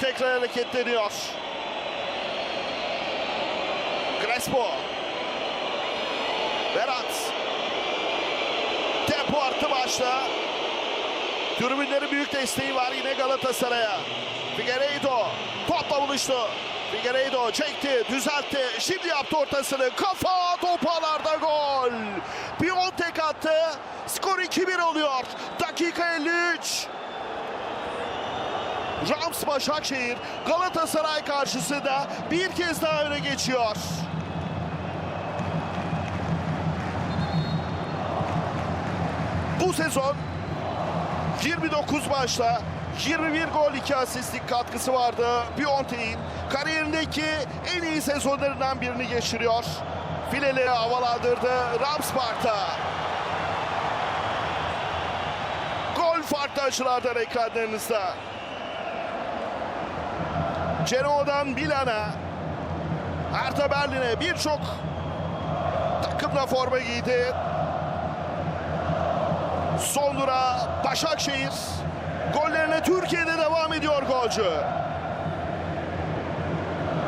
tekrar hareketleniyor. Crespo. Berat. Tempo arttı başta. Tribünlerin büyük desteği var yine Galatasaray'a. Figueiredo topla buluştu. Figueiredo çekti, düzeltti. Şimdi yaptı ortasını. Kafa topalarda gol. Piontek attı. Skor 2-1 oluyor. Dakika 53. Rams Başakşehir Galatasaray karşısında bir kez daha öne geçiyor. Bu sezon 29 maçta 21 gol 2 asistlik katkısı vardı. Piontek'in kariyerindeki en iyi sezonlarından birini geçiriyor. Fileleri havalandırdı Ramspark'ta. Gol farklı açılardan ekranlarınızda. Genoa'dan Milan'a, Hertha Berlin'e birçok takımla forma giydi. Son Başakşehir. Gollerine Türkiye'de devam ediyor golcü.